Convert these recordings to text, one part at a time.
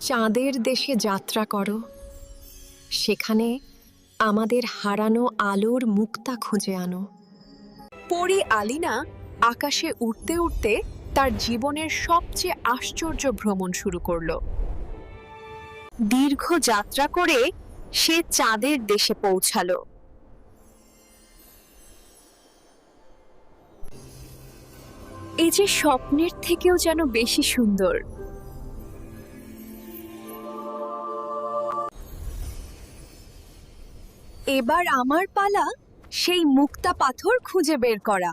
চাঁদের দেশে যাত্রা করো। সেখানে আমাদের হারানো আলোর মুক্তা খুঁজে আনো। পরি আলিনা আকাশে উঠতে উঠতে তার জীবনের সবচেয়ে আশ্চর্য ভ্রমণ শুরু করল। দীর্ঘ যাত্রা করে সে চাঁদের দেশে পৌঁছালো। এই যে স্বপ্নের থেকেও যেন বেশি সুন্দর। এবার আমার পালা সেই মুক্তা পাথর খুঁজে বের করা।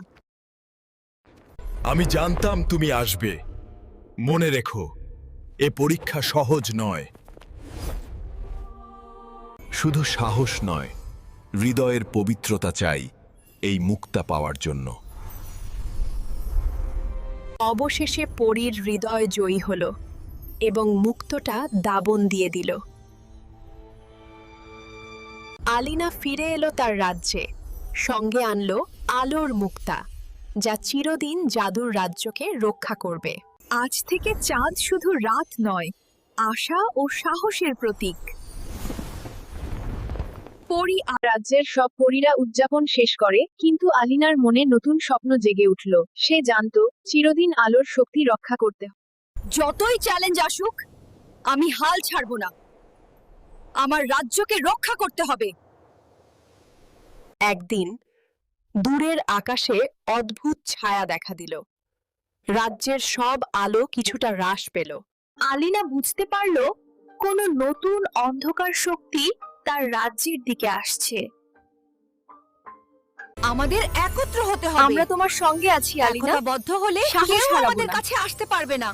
আমি জানতাম তুমি আসবে। মনে রেখো এ পরীক্ষা সহজ নয়। শুধু সাহস নয় হৃদয়ের পবিত্রতা চাই এই মুক্তা পাওয়ার জন্য। অবশেষে পরীর হৃদয় জয়ী হল এবং মুক্তটা দাবন দিয়ে দিল। আলিনা ফিরে এলো তার রাজ্যে। সঙ্গে আনলো আলোর মুক্তা, যা চিরদিন জাদুর রাজ্যকে রক্ষা করবে। আজ থেকে চাঁদ শুধু রাত নয়, আশা ও সাহসের প্রতীক। পরি রাজ্যের সব পরীরা উদযাপন শেষ করে, কিন্তু আলিনার মনে নতুন স্বপ্ন জেগে উঠল। সে জানতো চিরদিন আলোর শক্তি রক্ষা করতে। যতই চ্যালেঞ্জ আসুক, আমি হাল ছাড়ব না। আমার রাজ্যকে রক্ষা করতে হবে। একদিন দূরের আকাশে অদ্ভুত ছায়া দেখা দিল। রাজ্যের সব আলো কিছুটা হ্রাস পেল। আলিনা বুঝতে পারল কোনো নতুন অন্ধকার শক্তি তার রাজ্যের দিকে আসছে। আমাদের একত্র হতে হবে। আমরা তোমার সঙ্গে আছি আলিনা। বদ্ধ হলে কেউ আমাদের কাছে আসতে পারবে না।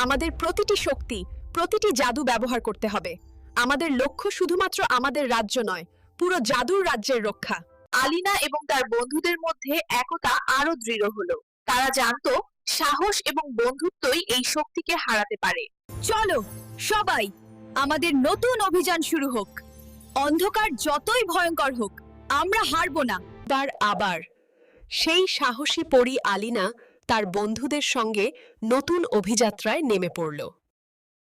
আমাদের প্রতিটি শক্তি প্রতিটি জাদু ব্যবহার করতে হবে। আমাদের লক্ষ্য শুধুমাত্র আমাদের রাজ্য নয়, পুরো জাদুর রাজ্যের রক্ষা। আলিনা এবং তার বন্ধুদের মধ্যে একতা আরও দৃঢ় হলো। তারা জানতো, সাহস এবং বন্ধুত্বই এই শক্তিকে হারাতে পারে। চলো, সবাই, আমাদের নতুন অভিযান শুরু হোক। অন্ধকার যতই ভয়ঙ্কর হোক, আমরা হারবো না। তার আবার। সেই সাহসী পরী আলিনা তার বন্ধুদের সঙ্গে নতুন অভিযাত্রায় নেমে পড়ল।